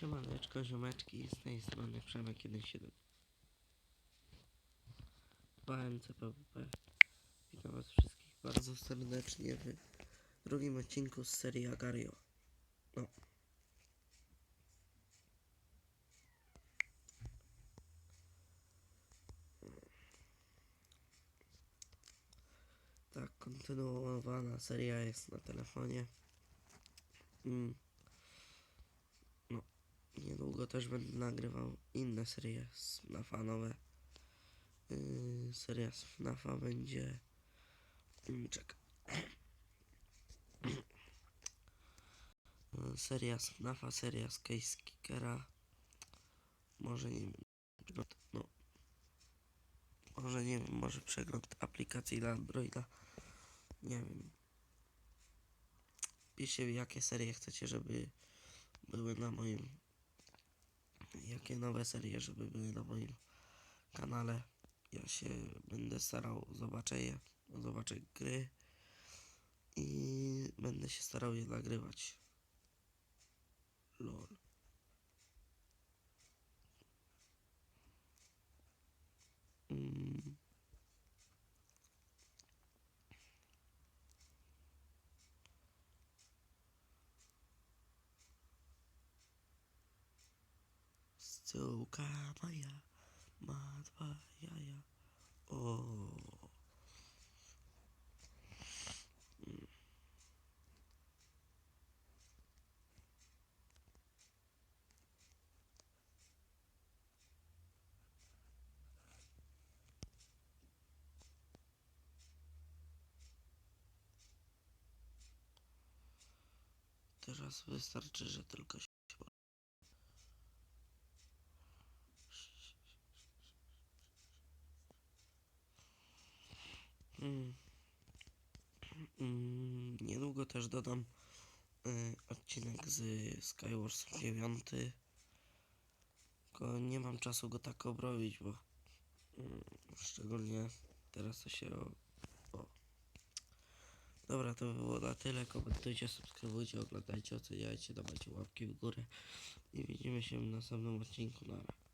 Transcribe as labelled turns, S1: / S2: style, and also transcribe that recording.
S1: Siemaneczko, ziomeczki, z tej strony Przemek 17 BMC PWP Witam was wszystkich bardzo serdecznie w drugim odcinku z serii Agario. No. Tak, kontynuowana seria jest na telefonie. Mm. Też będę nagrywał inne serie z nowe. Yy, seria z będzie... Yy, czekaj. Yy, seria z seria z Case Kickera. Może nie wiem. No. Może nie wiem, może przegląd aplikacji dla Androida. Nie wiem. Piszcie jakie serie chcecie, żeby były na moim jakie nowe serie, żeby były na moim kanale. Ja się będę starał, zobaczę je, zobaczę gry i będę się starał je nagrywać. LOL. Suka moja ma dwa jaja. O. Teraz wystarczy, że tylko Mm. Mm, niedługo też dodam y, odcinek z Skywars 9. Tylko nie mam czasu go tak obrobić, bo mm, szczególnie teraz to się o, o. Dobra, to by było na tyle. Komentujcie, subskrybujcie, oglądajcie, oceniajcie, dawajcie łapki w górę i widzimy się w następnym odcinku. Na.